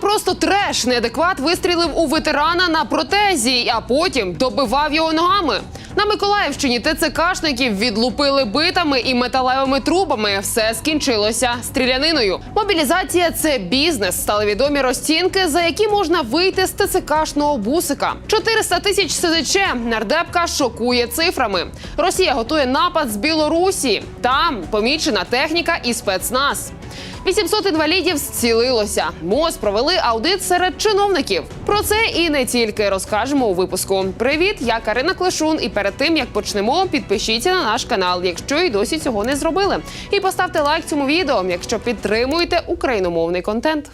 Просто треш. Неадекват вистрілив у ветерана на протезі, а потім добивав його ногами. На Миколаївщині ТЦКшників відлупили битами і металевими трубами. Все скінчилося стріляниною. Мобілізація це бізнес. Стали відомі розцінки, за які можна вийти з ТЦКшного бусика. 400 тисяч СЗЧ. Нардепка шокує цифрами. Росія готує напад з Білорусі. Там помічена техніка і спецназ. 800 інвалідів зцілилося. МОЗ провели аудит серед чиновників. Про це і не тільки розкажемо у випуску. Привіт, я Карина Клешун. І перед тим як почнемо, підпишіться на наш канал, якщо і досі цього не зробили. І поставте лайк цьому відео, якщо підтримуєте україномовний контент.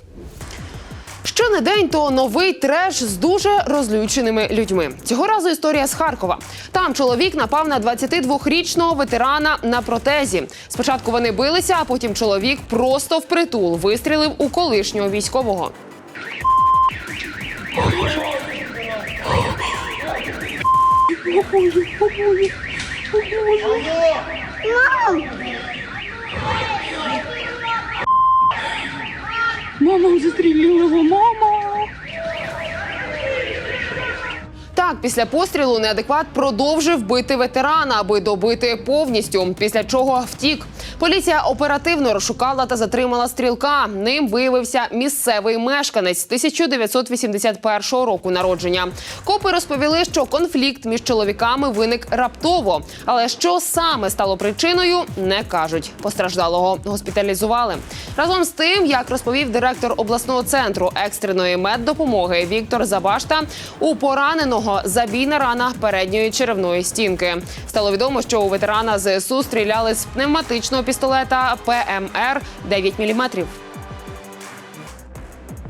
Що не день, то новий треш з дуже розлюченими людьми. Цього разу історія з Харкова. Там чоловік напав на 22-річного ветерана на протезі. Спочатку вони билися, а потім чоловік просто впритул вистрілив у колишнього військового. Мама застрілила, мама. Так, після пострілу неадекват продовжив бити ветерана, аби добити повністю. Після чого втік. Поліція оперативно розшукала та затримала стрілка. Ним виявився місцевий мешканець 1981 року народження. Копи розповіли, що конфлікт між чоловіками виник раптово. Але що саме стало причиною, не кажуть. Постраждалого госпіталізували. Разом з тим, як розповів директор обласного центру екстреної меддопомоги Віктор Забашта, у пораненого забійна рана передньої черевної стінки. Стало відомо, що у ветерана ЗСУ стріляли з пневматичного пістолета ПМР 9 мм.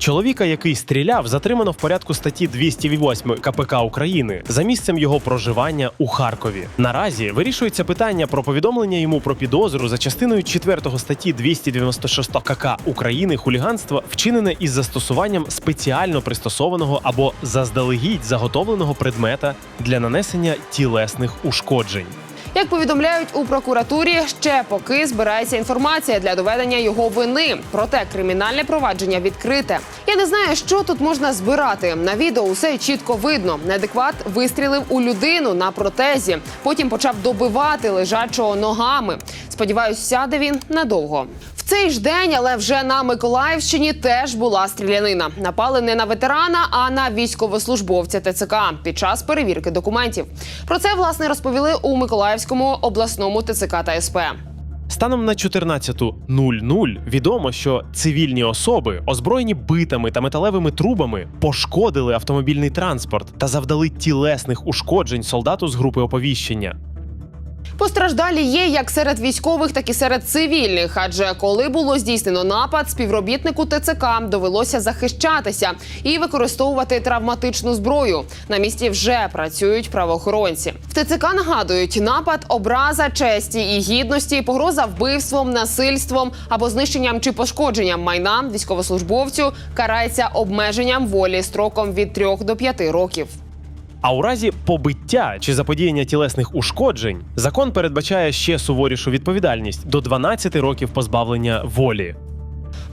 Чоловіка, який стріляв, затримано в порядку статті 208 КПК України за місцем його проживання у Харкові. Наразі вирішується питання про повідомлення йому про підозру за частиною 4 статті 296 КК України хуліганство, вчинене із застосуванням спеціально пристосованого або заздалегідь заготовленого предмета для нанесення тілесних ушкоджень. Як повідомляють у прокуратурі, ще поки збирається інформація для доведення його вини. Проте кримінальне провадження відкрите. Я не знаю, що тут можна збирати. На відео усе чітко видно. Неадекват вистрілив у людину на протезі. Потім почав добивати лежачого ногами. Сподіваюсь, сяде він надовго. Цей ж день, але вже на Миколаївщині теж була стрілянина. Напали не на ветерана, а на військовослужбовця ТЦК під час перевірки документів. Про це власне розповіли у Миколаївському обласному ТЦК та СП. Станом на 14.00 відомо, що цивільні особи, озброєні битами та металевими трубами, пошкодили автомобільний транспорт та завдали тілесних ушкоджень солдату з групи оповіщення. Постраждалі є як серед військових, так і серед цивільних. Адже коли було здійснено напад, співробітнику ТЦК довелося захищатися і використовувати травматичну зброю. На місці вже працюють правоохоронці. В ТЦК нагадують напад, образа честі і гідності, погроза вбивством, насильством або знищенням чи пошкодженням майна військовослужбовцю карається обмеженням волі строком від 3 до 5 років. А у разі побиття чи заподіяння тілесних ушкоджень закон передбачає ще суворішу відповідальність до 12 років позбавлення волі.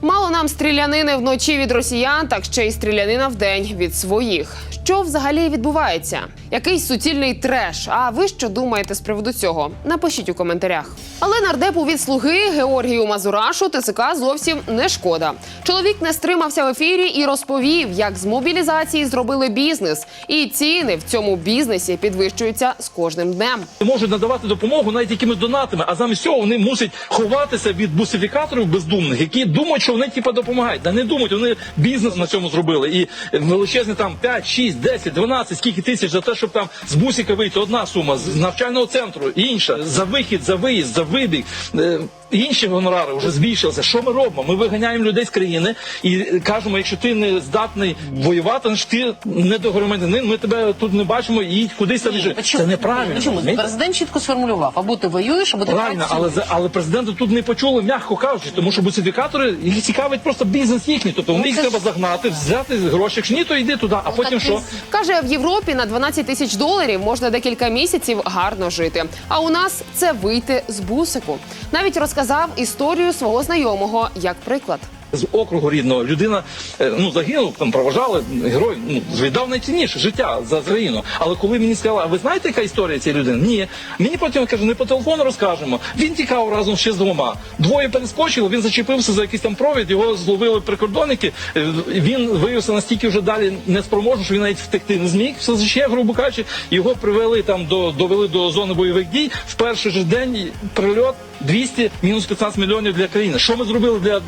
Мало нам стрілянини вночі від росіян, так ще й стрілянина вдень від своїх. Що взагалі відбувається? Якийсь суцільний треш. А ви що думаєте з приводу цього? Напишіть у коментарях. Але нардепу від слуги Георгію Мазурашу ТЦК зовсім не шкода. Чоловік не стримався в ефірі і розповів, як з мобілізації зробили бізнес, і ціни в цьому бізнесі підвищуються з кожним днем. можуть надавати допомогу навіть якимись донатами, а замість цього вони мусять ховатися від бусифікаторів бездумних, які думають, що вони типу, допомагають. Да не думають, вони бізнес на цьому зробили. І величезні там 5, 6, 10, 12, скільки тисяч за те, щоб там з бусика вийти одна сума, з навчального центру інша, за вихід, за виїзд, за вибіг. Інші гонорари вже збільшилися. Що ми робимо? Ми виганяємо людей з країни і кажемо, якщо ти не здатний воювати, значить ти не до громадянин, ми тебе тут не бачимо, їдь кудись там. біжи. Це неправильно. Ну, Чому? Президент чітко сформулював, або ти воюєш, або ти Правильно, але але президенти тут не почули, м'яко кажучи, тому що бусифікатори їх цікавить просто бізнес їхній. Тобто вони їх треба загнати, взяти гроші. Якщо ні, то йди туди. А потім що? Каже, в Європі на 12 тисяч доларів можна декілька місяців гарно жити. А у нас це вийти з бусику. Навіть розказав історію свого знайомого як приклад. З округу рідного людина е, ну загинув, там проважали герой, ну віддав найцінніше життя за країну. Але коли мені сказали, а ви знаєте, яка історія цієї людини? Ні. Мені потім кажуть, не по телефону розкажемо. Він тікав разом ще з двома. Двоє перескочили, він зачепився за якийсь там провід, його зловили прикордонники. Е, Він виявився настільки вже далі неспроможний, що він навіть втекти не зміг. Все ще, грубо кажучи, його привели там до довели до зони бойових дій. В перший же день прильот 200 мінус 15 мільйонів для країни. Що ми зробили для е,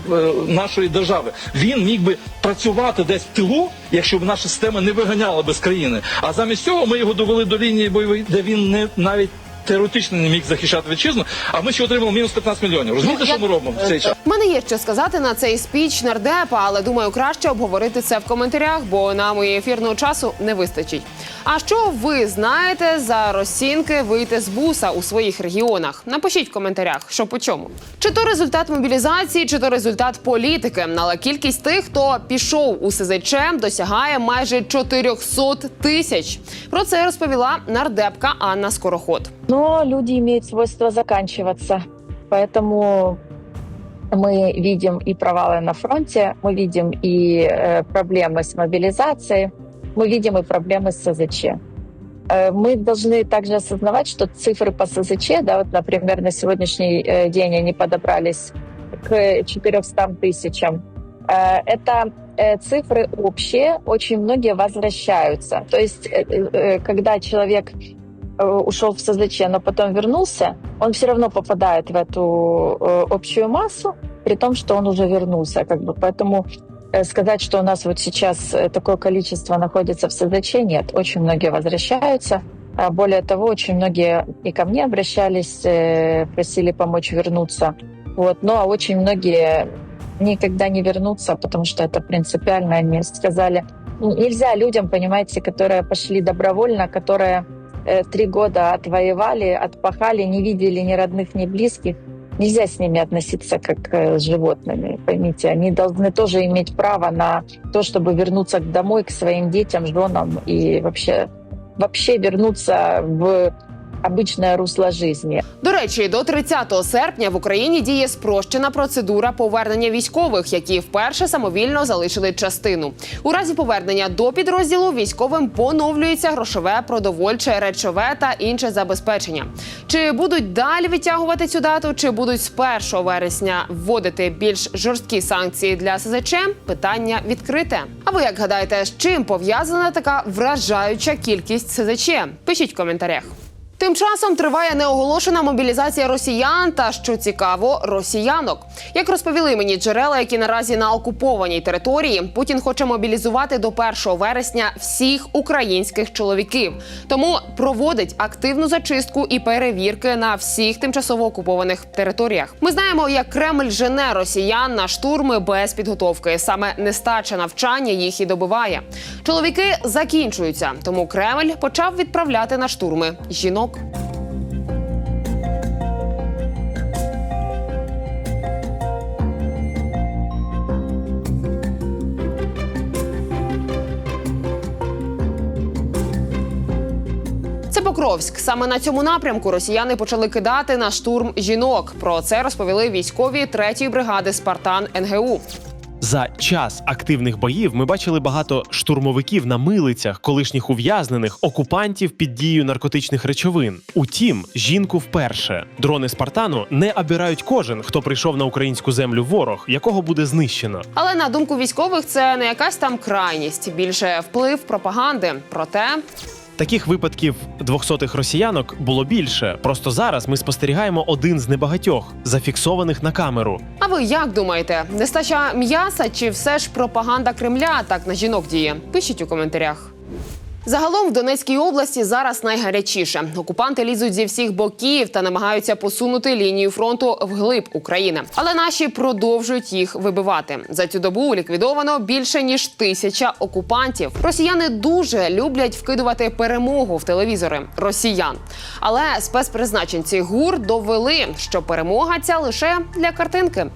нашої держави? Він міг би працювати десь в тилу, якщо б наша система не виганяла би з країни. А замість цього ми його довели до лінії бойової, де він не навіть. Теоретично не міг захищати вітчизну, а ми ще отримали мінус 15 мільйонів. Розумієте, що ми робимо в цей час? У мене є що сказати на цей спіч нардепа, але думаю, краще обговорити це в коментарях, бо нам і ефірного часу не вистачить. А що ви знаєте за розцінки вийти з буса у своїх регіонах? Напишіть в коментарях, що по чому. Чи то результат мобілізації, чи то результат політики. Але кількість тих, хто пішов у СЗЧ, досягає майже 400 тисяч. Про це розповіла нардепка Анна Скороход. Но люди имеют свойство заканчиваться. Поэтому мы видим и провалы на фронте, мы видим и э, проблемы с мобилизацией, мы видим и проблемы с СЗЧ. Э, Мы должны также осознавать, что цифры по СЗЧ, да, вот, например, на сегодняшний э, день они подобрались к 400 тысячам. Это цифры общие, очень многие возвращаются. То есть, когда человек ушел в СЗЧ, но потом вернулся, он все равно попадает в эту э, общую массу, при том, что он уже вернулся. Как бы. Поэтому э, сказать, что у нас вот сейчас э, такое количество находится в СЗЧ, нет. Очень многие возвращаются. А Более того, очень многие и ко мне обращались, э, просили помочь вернуться. Вот. Ну а очень многие никогда не вернутся, потому что это принципиально. Они сказали, «Ну, нельзя людям, понимаете, которые пошли добровольно, которые э, три года отвоевали, отпахали, не видели ни родных, ни близких. Нельзя с ними относиться как э, с животными, поймите. Они должны тоже иметь право на то, чтобы вернуться домой к своим детям, женам и вообще, вообще вернуться в обычное русло жизни. До речі, до 30 серпня в Україні діє спрощена процедура повернення військових, які вперше самовільно залишили частину. У разі повернення до підрозділу військовим поновлюється грошове, продовольче, речове та інше забезпечення. Чи будуть далі відтягувати цю дату, чи будуть з 1 вересня вводити більш жорсткі санкції для СЗЧ? Питання відкрите. А ви як гадаєте, з чим пов'язана така вражаюча кількість СЗЧ? Пишіть в коментарях. Тим часом триває неоголошена мобілізація росіян та що цікаво, росіянок. Як розповіли мені джерела, які наразі на окупованій території, Путін хоче мобілізувати до 1 вересня всіх українських чоловіків. Тому проводить активну зачистку і перевірки на всіх тимчасово окупованих територіях. Ми знаємо, як Кремль жене росіян на штурми без підготовки. Саме нестача навчання їх і добиває. Чоловіки закінчуються, тому Кремль почав відправляти на штурми жінок. Це Покровськ. Саме на цьому напрямку росіяни почали кидати на штурм жінок. Про це розповіли військові 3-ї бригади Спартан НГУ. За час активних боїв ми бачили багато штурмовиків на милицях, колишніх ув'язнених, окупантів під дією наркотичних речовин. Утім, жінку вперше дрони Спартану не обирають кожен, хто прийшов на українську землю ворог, якого буде знищено. Але на думку військових, це не якась там крайність, більше вплив пропаганди. Проте Таких випадків двохсотих росіянок було більше. Просто зараз ми спостерігаємо один з небагатьох, зафіксованих на камеру. А ви як думаєте, нестача м'яса чи все ж пропаганда Кремля так на жінок діє? Пишіть у коментарях. Загалом в Донецькій області зараз найгарячіше. Окупанти лізуть зі всіх боків та намагаються посунути лінію фронту вглиб України. Але наші продовжують їх вибивати. За цю добу ліквідовано більше ніж тисяча окупантів. Росіяни дуже люблять вкидувати перемогу в телевізори росіян. Але спецпризначенці ГУР довели, що перемога ця лише для картинки.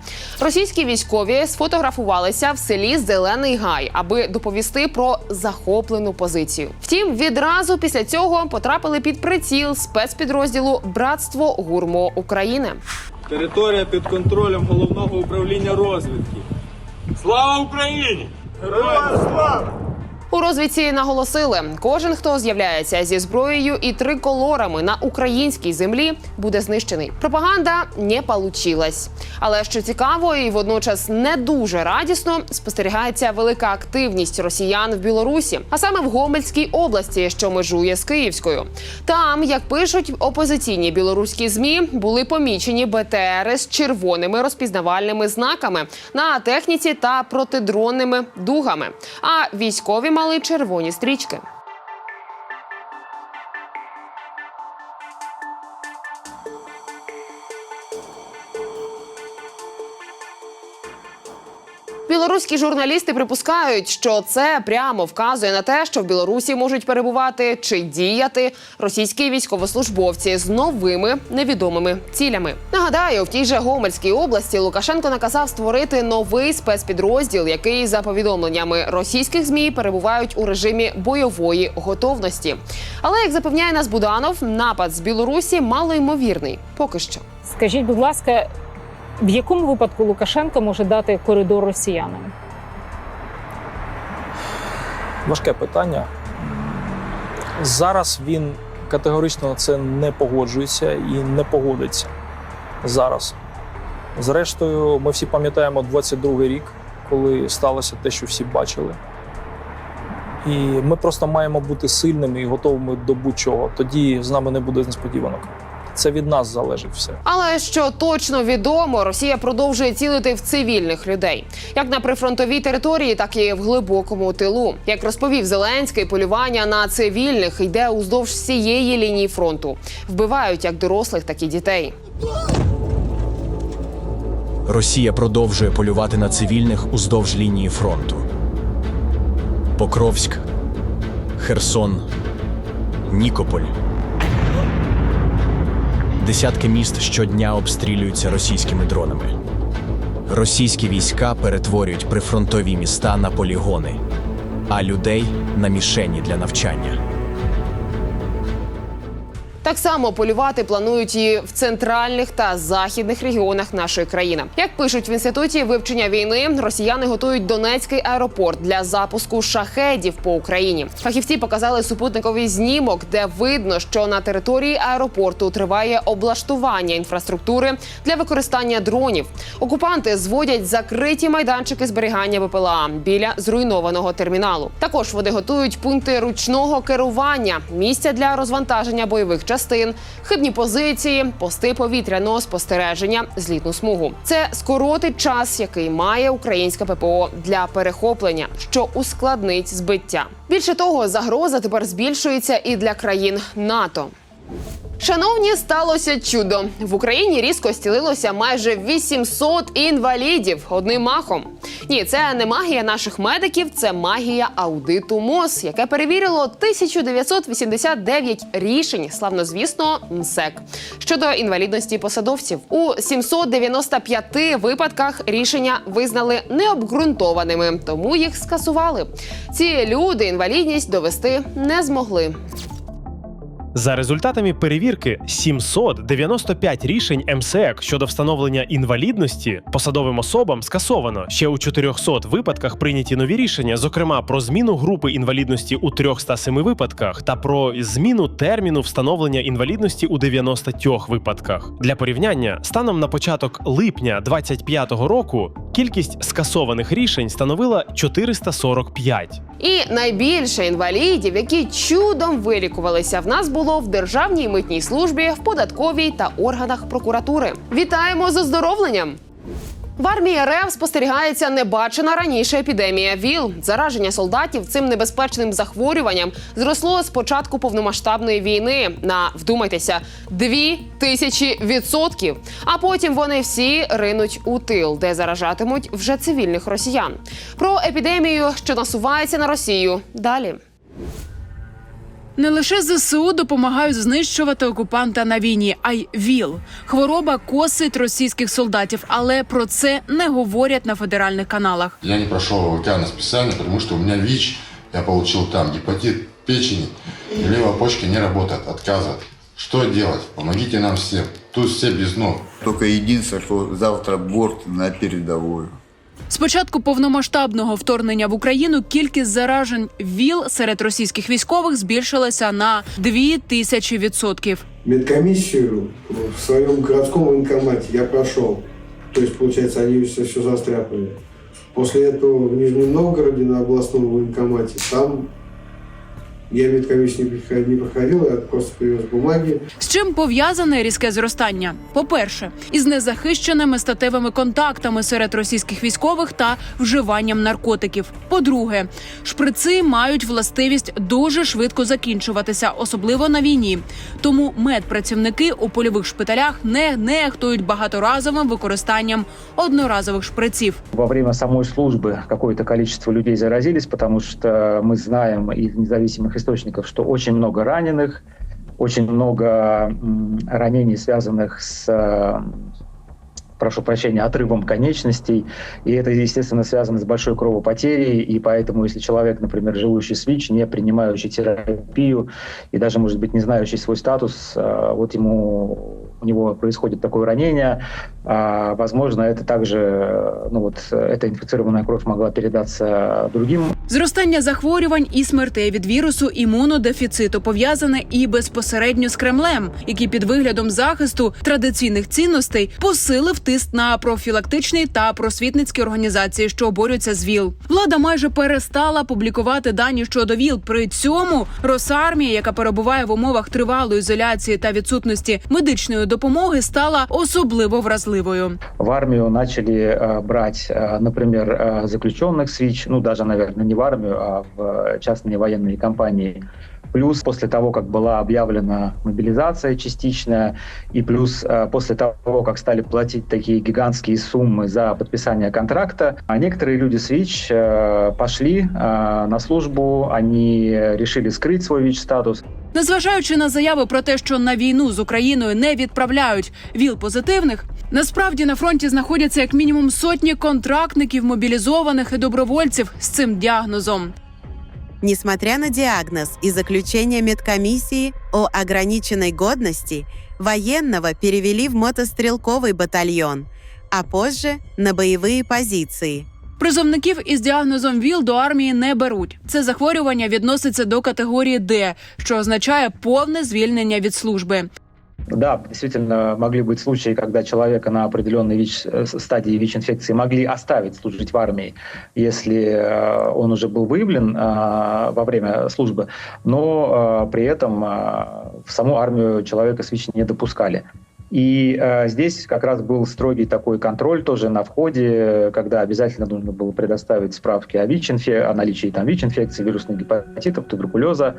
Російські військові сфотографувалися в селі Зелений Гай, аби доповісти про захоплену позицію. Втім, відразу після цього потрапили під приціл спецпідрозділу Братство Гурмо України. Територія під контролем головного управління розвідки. Слава Україні! У розвідці наголосили, кожен, хто з'являється зі зброєю і триколорами на українській землі, буде знищений. Пропаганда не получилась. Але що цікаво, і водночас не дуже радісно спостерігається велика активність росіян в Білорусі, а саме в Гомельській області, що межує з Київською. Там, як пишуть опозиційні білоруські змі, були помічені БТРи з червоними розпізнавальними знаками на техніці та протидронними дугами. А військові мали червоні стрічки. Білоруські журналісти припускають, що це прямо вказує на те, що в Білорусі можуть перебувати чи діяти російські військовослужбовці з новими невідомими цілями. Нагадаю, в тій же Гомельській області Лукашенко наказав створити новий спецпідрозділ, який за повідомленнями російських змі перебувають у режимі бойової готовності. Але як запевняє нас Буданов, напад з Білорусі малоймовірний. Поки що. Скажіть, будь ласка, в якому випадку Лукашенко може дати коридор росіянам? Важке питання. Зараз він категорично на це не погоджується і не погодиться. Зараз. Зрештою, ми всі пам'ятаємо 22-й рік, коли сталося те, що всі бачили. І ми просто маємо бути сильними і готовими до будь-чого. Тоді з нами не буде несподіванок. Це від нас залежить все. Але що точно відомо, Росія продовжує цілити в цивільних людей, як на прифронтовій території, так і в глибокому тилу. Як розповів Зеленський, полювання на цивільних йде уздовж всієї лінії фронту. Вбивають як дорослих, так і дітей. Росія продовжує полювати на цивільних уздовж лінії фронту. Покровськ, Херсон, Нікополь. Десятки міст щодня обстрілюються російськими дронами. Російські війська перетворюють прифронтові міста на полігони, а людей на мішені для навчання. Так само полювати планують і в центральних та західних регіонах нашої країни. Як пишуть в інституті вивчення війни, росіяни готують Донецький аеропорт для запуску шахедів по Україні. Фахівці показали супутниковий знімок, де видно, що на території аеропорту триває облаштування інфраструктури для використання дронів. Окупанти зводять закриті майданчики зберігання БПЛА біля зруйнованого терміналу. Також вони готують пункти ручного керування, місця для розвантаження бойових частин, хибні позиції, пости повітряного спостереження, злітну смугу. Це скоротить час, який має українська ППО для перехоплення, що ускладнить збиття. Більше того, загроза тепер збільшується і для країн НАТО. Шановні, сталося чудо. В Україні різко стілилося майже 800 інвалідів одним махом. Ні, це не магія наших медиків, це магія аудиту МОЗ, яке перевірило 1989 рішень славнозвісного МСЕК щодо інвалідності посадовців. У 795 випадках рішення визнали необґрунтованими, тому їх скасували. Ці люди інвалідність довести не змогли. За результатами перевірки 795 рішень МСЕК щодо встановлення інвалідності посадовим особам скасовано. Ще у 400 випадках прийняті нові рішення, зокрема про зміну групи інвалідності у 307 випадках та про зміну терміну встановлення інвалідності у 90 випадках. Для порівняння, станом на початок липня 2025 року кількість скасованих рішень становила 445. І найбільше інвалідів, які чудом вилікувалися, в нас було в державній митній службі, в податковій та органах прокуратури. Вітаємо з оздоровленням! В армії РФ спостерігається небачена раніше епідемія ВІЛ. Зараження солдатів цим небезпечним захворюванням зросло з початку повномасштабної війни на вдумайтеся дві тисячі відсотків. А потім вони всі ринуть у тил, де заражатимуть вже цивільних росіян. Про епідемію, що насувається на Росію, далі. Не лише ЗСУ допомагають знищувати окупанта на війні, а й ВІЛ. Хвороба косить російських солдатів, але про це не говорять на федеральних каналах. Я не прошел ОК специально, потому что у меня ВИЧ, я получил там гепатит печени, и левая почка не работает, отказывает. Что делать? Помогите нам всем. Тут все без ног. Только единственное, что завтра борт на передовую. З початку повномасштабного вторгнення в Україну кількість заражень ВІЛ серед російських військових збільшилася на 2 тисячі відсотків. Медкомиссию в своем городском военкомате я прошел. То есть, получается, они все, все застряпали. После этого в Нижнем Новгороде на областном военкомате там я медкомиссию не приходил, не я просто привез бумаги. З чим пов'язане різке зростання? По-перше, із незахищеними статевими контактами серед російських військових та вживанням наркотиків. По-друге, шприци мають властивість дуже швидко закінчуватися, особливо на війні. Тому медпрацівники у польових шпиталях не нехтують багаторазовим використанням одноразових шприців. во время самой службы какое-то количество людей заразились, потому что мы знаем из источников, что очень много раненых, очень много ранений, связанных с э, прошу прощения, отрывом конечностей, и это, естественно, связано с большой кровопотерей, и поэтому, если человек, например, живущий с ВИЧ, не принимающий терапию, и даже, может быть, не знающий свой статус, э, вот ему у него происходит такое ранение, а, возможно, это также, э, ну вот, э, эта инфицированная кровь могла передаться другим Зростання захворювань і смертей від вірусу імунодефіциту пов'язане і безпосередньо з Кремлем, який під виглядом захисту традиційних цінностей посилив тиск на профілактичні та просвітницькі організації, що борються з ВІЛ. Влада майже перестала публікувати дані щодо ВІЛ. При цьому Росармія, яка перебуває в умовах тривалої ізоляції та відсутності медичної допомоги, стала особливо вразливою. в армию начали э, брать, э, например, э, заключенных с ВИЧ, ну даже, наверное, не в армию, а в э, частные военные компании. Плюс после того, как была объявлена мобилизация частичная, и плюс э, после того, как стали платить такие гигантские суммы за подписание контракта, а некоторые люди с ВИЧ э, пошли э, на службу, они решили скрыть свой ВИЧ-статус, Незважаючи на заяви про те, що на війну з Україною не відправляють віл позитивних, насправді на фронті знаходяться як мінімум сотні контрактників, мобілізованих і добровольців з цим діагнозом. Несмотря на диагноз и заключение медкомиссии о ограниченной годности, военного перевели в мотострелковый батальон, а позже на боевые позиции. Призовників із діагнозом ВІЛ до армії не беруть. Це захворювання відноситься до категорії Д, що означає повне звільнення від служби. Да, действительно могли быть случаи, когда человека на определенной ВИЧ, э, стадии ВИЧ-инфекции могли оставить служить в армии, если э, он уже был выявлен э, во время службы, но при этом в саму армию человека с ВИЧ не допускали. И э, здесь как раз был строгий такой контроль тоже на входе, когда обязательно нужно было предоставить справки о ВИЧ, о наличии там ВИЧ-инфекции, вирусных гепатитов, туберкулеза,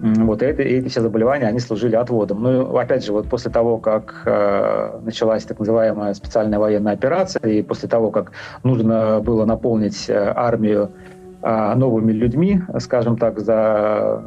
Вот и это, и эти все заболевания, они служили отводом. Ну, и, опять же, вот после того, как э, началась так называемая специальная военная операция, и после того, как нужно было наполнить э, армию э, новыми людьми, скажем так, за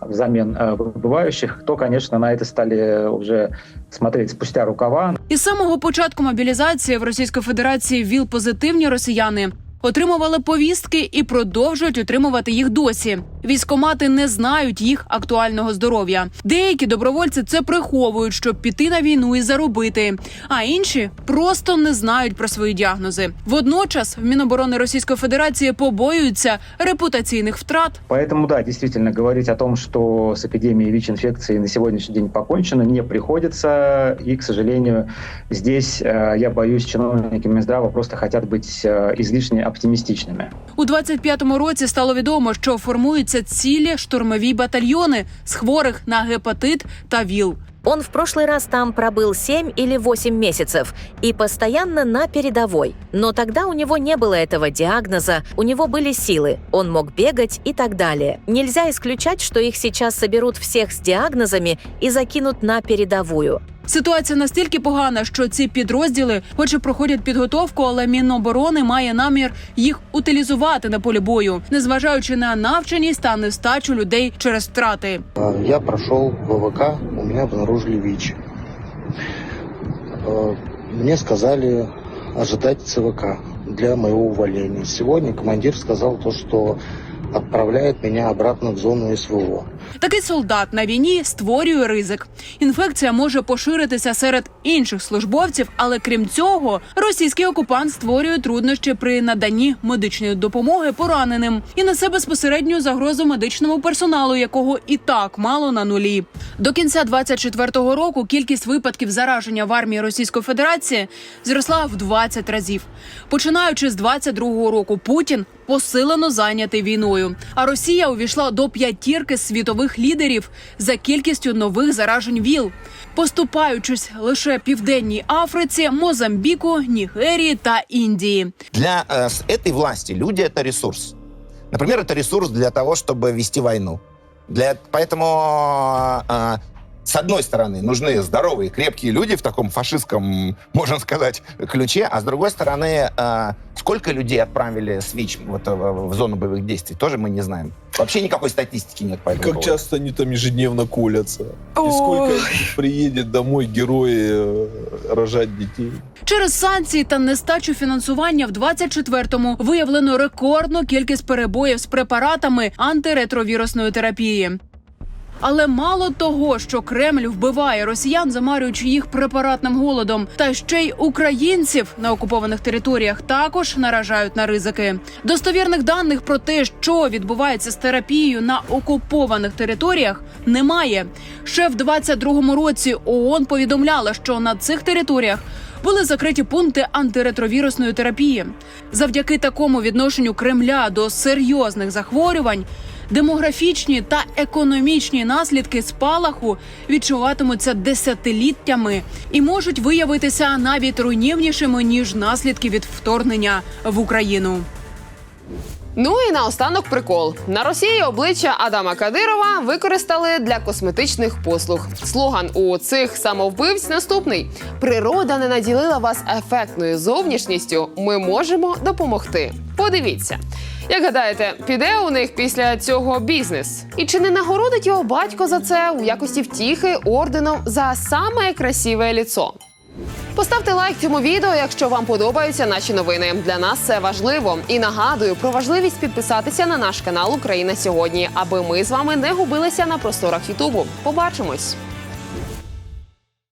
взамен э, выбывающих, то, конечно, на это стали уже смотреть спустя рукава. Із самого початку мобілізації в Російській Федерації ВІЛ позитивні росіяни отримували повістки і продовжують отримувати їх досі. Військомати не знають їх актуального здоров'я. Деякі добровольці це приховують, щоб піти на війну і заробити. А інші просто не знають про свої діагнози. Водночас в Міноборони Російської Федерації побоюються репутаційних втрат Поэтому, да, действительно, говорить о том, что с эпидемией ВИЧ-инфекции на сегодняшний день покончено, не приходится. И, к сожалению, здесь, э, я боюсь, чиновники Минздрава просто хотят быть э, излишне оптимистичными. У 25-му році стало відомо, що формуються цілі штурмові батальйони з хворих на гепатит та ВІЛ. Он в прошлый раз там пробыл 7 или 8 месяцев и постоянно на передовой. Но тогда у него не было этого диагноза, у него были силы, он мог бегать и так далее. Нельзя исключать, что их сейчас соберут всех с диагнозами и закинут на передовую. Ситуація настільки погана, що ці підрозділи, хоч і проходять підготовку, але Міноборони має намір їх утилізувати на полі бою, незважаючи на навченість та нестачу людей через втрати. Я прошел ВВК, у меня обнаружили ВИЧ. Э, Мне сказали ожидать ЦВК для моего увольнения. Сегодня командир сказал то, что отправляет меня обратно в зону СВО. Такий солдат на війні створює ризик. Інфекція може поширитися серед інших службовців, але крім цього, російський окупант створює труднощі при наданні медичної допомоги пораненим і несе безпосередню загрозу медичному персоналу, якого і так мало на нулі. До кінця 24-го року кількість випадків зараження в армії Російської Федерації зросла в 20 разів. Починаючи з 22-го року, Путін посилено зайнятий війною. А Росія увійшла до п'ятірки світових лідерів за кількістю нових заражень ВІЛ, поступаючись лише південній Африці, Мозамбіку, Нігерії та Індії. Для э, с этой власти люди это ресурс. Например, это ресурс для того, чтобы вести войну. Для, поэтому, э, с одной стороны, нужны здоровые, крепкие люди в таком фашистском, можно сказать, ключе, а с другой стороны, э, сколько людей отправили с ВИЧ вот, э, в зону боевых действий, тоже мы не знаем. Вообще никакой статистики нет по этому Как поводу. часто они там ежедневно колятся? И сколько приедет домой герои э, рожать детей? Через санкції та нестачу фінансування в 24-му виявлено рекордну кількість перебоїв з препаратами антиретровірусної терапії. Але мало того, що Кремль вбиває росіян, замарюючи їх препаратним голодом, та ще й українців на окупованих територіях також наражають на ризики. Достовірних даних про те, що відбувається з терапією на окупованих територіях, немає. Ще в 22-му році ООН повідомляла, що на цих територіях були закриті пункти антиретровірусної терапії. Завдяки такому відношенню Кремля до серйозних захворювань. Демографічні та економічні наслідки спалаху відчуватимуться десятиліттями і можуть виявитися навіть руйнівнішими ніж наслідки від вторгнення в Україну. Ну і наостанок прикол. На Росії обличчя Адама Кадирова використали для косметичних послуг. Слоган у цих самовбивць наступний: природа не наділила вас ефектною зовнішністю. Ми можемо допомогти. Подивіться. Як гадаєте, піде у них після цього бізнес? І чи не нагородить його батько за це у якості втіхи орденом за саме красиве ліцо? Поставте лайк цьому відео, якщо вам подобаються наші новини. Для нас це важливо. І нагадую про важливість підписатися на наш канал Україна сьогодні, аби ми з вами не губилися на просторах Ютубу. Побачимось.